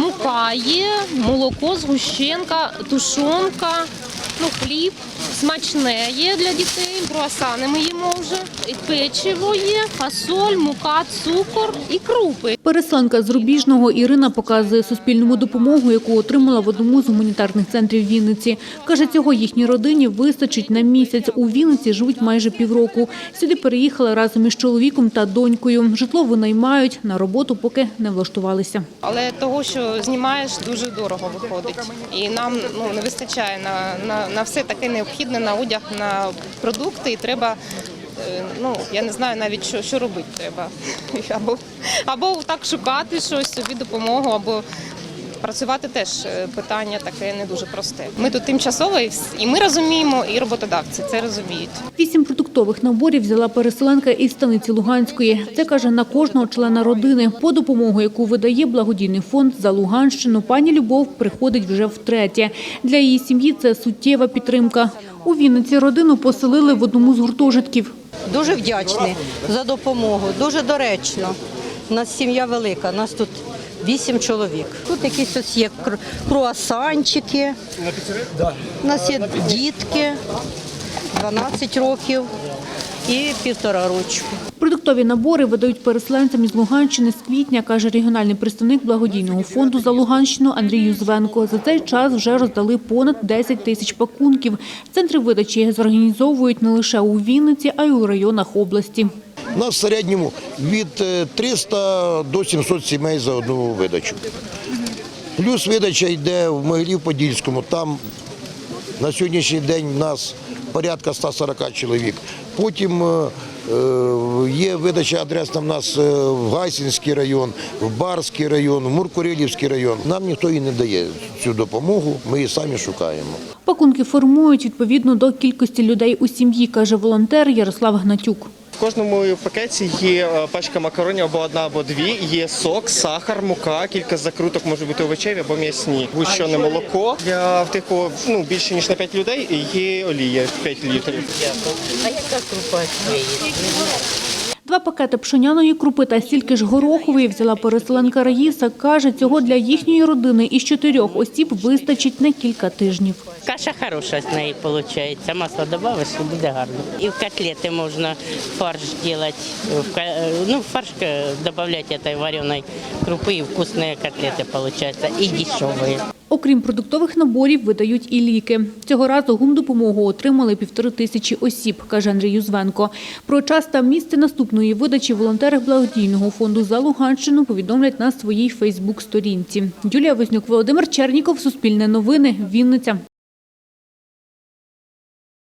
Мука є, молоко, згущенка, тушонка, ну, хліб. Смачне є для дітей, круасани ми їмо вже. І печиво є, фасоль, мука, цукор і крупи. Переселенка з Рубіжного Ірина показує Суспільному допомогу, яку отримала в одному з гуманітарних центрів Вінниці. Каже, цього їхній родині вистачить на місяць. У Вінниці живуть майже півроку. Сюди переїхали разом із чоловіком та донькою. Житло винаймають, на роботу поки не влаштувалися. Але того, що знімаєш, дуже дорого виходить. І нам ну, не вистачає на, на, на все таке необхідне, на одяг, на продукти. І треба, е, ну я не знаю навіть, що, що робити треба. Або, або так шукати щось, собі допомогу, або працювати теж е, питання таке не дуже просте. Ми тут тимчасово і і ми розуміємо, і роботодавці це розуміють. Вісім продуктових наборів взяла переселенка із станиці Луганської. Це каже на кожного члена родини. По допомогу, яку видає благодійний фонд за Луганщину, пані Любов приходить вже втретє. Для її сім'ї це суттєва підтримка. У Вінниці родину поселили в одному з гуртожитків. Дуже вдячні за допомогу, дуже доречно. У нас сім'я велика, нас тут вісім чоловік. Тут якісь ось є кр- круасанчики, у нас є дітки 12 років і півтора рочку. Продуктові набори видають переселенцям із Луганщини з квітня, каже регіональний представник благодійного фонду за Луганщину Андрій Юзвенко. За цей час вже роздали понад 10 тисяч пакунків. Центри видачі зорганізовують не лише у Вінниці, а й у районах області. У нас в середньому від е, 300 до 700 сімей за одну видачу. Плюс видача йде в Могилів-Подільському. Там на сьогоднішній день в нас порядка 140 чоловік. Потім е, е, є видача адресна в нас е, в Гайсинський район, в Барський район, в Муркурилівський район. Нам ніхто і не дає цю допомогу, ми її самі шукаємо. Пакунки формують відповідно до кількості людей у сім'ї, каже волонтер Ярослав Гнатюк. Кожному пакеті є е, пачка макаронів або одна, або дві. Є сок, сахар, мука, кілька закруток може бути овочеві або м'ясні. Гущене молоко для тих, кого ну більше ніж на 5 людей. Є олія 5 літрів. Два пакети пшеняної крупи та стільки ж горохової взяла переселенка Раїса. Каже, цього для їхньої родини із чотирьох осіб вистачить на кілька тижнів. Каша хороша з неї виходить. Масло додавиш і буде гарно. І в котлети можна фарш робити. Ну, фарш додавати этой вареной крупи і вкусні котлети получаються. І дешеві. Окрім продуктових наборів, видають і ліки. Цього разу гумдопомогу отримали півтори тисячі осіб, каже Андрій Юзвенко. Про час та місце наступної видачі волонтери благодійного фонду за Луганщину повідомлять на своїй Фейсбук-сторінці. Юлія Вознюк, Володимир Черніков, Суспільне новини, Вінниця.